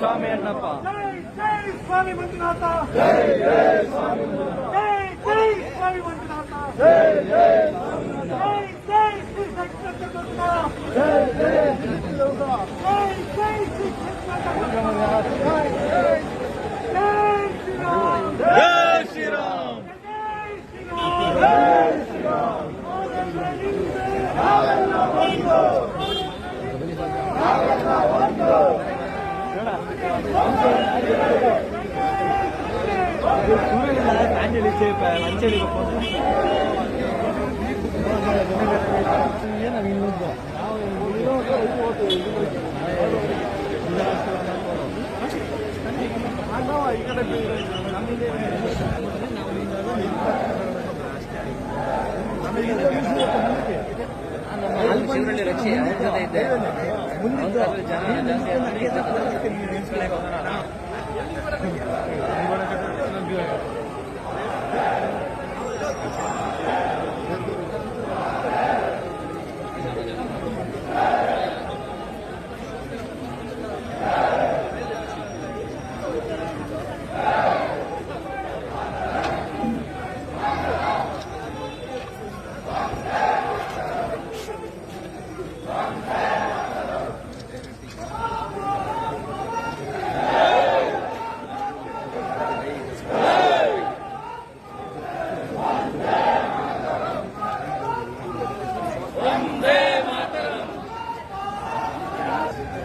स्वामी அஞ்சலிச்சு இப்ப அஞ்சலி நம்ம ಶಿವರಳ್ಳಿ ರಕ್ಷೆ ಅವ್ರ ಜೊತೆ ಇದ್ದೆ ಜನ ಜಾಸ್ತಿ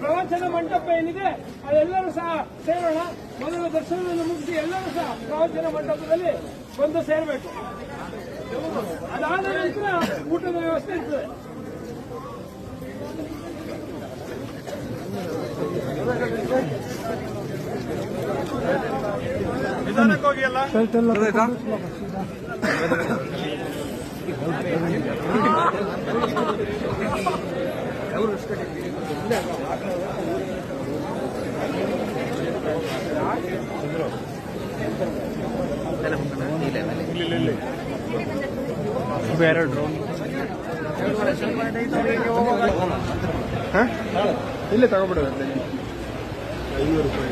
ಪ್ರವಚನ ಮಂಟಪ ಏನಿದೆ ಅದೆಲ್ಲರೂ ಸಹ ಸೇರೋಣ. ಮೊದಲ ದರ್ಶನವನ್ನು ಮುಗಿಸಿ ಎಲ್ಲರೂ ಸಹ ಪ್ರವಚನ ಮಂಟಪದಲ್ಲಿ ಬಂದು ಸೇರಬೇಕು. ಅದಾದ ನಂತರ ಊಟದ ವ್ಯವಸ್ಥೆ ಇರ್ತದೆ. ನಿಧಾನಕ್ಕೆ ಹೋಗಿ ಎಲ್ಲ ಇಲ್ಲೇ ತಗೊಬಿಡೋದು ಐನೂರು ರೂಪಾಯಿ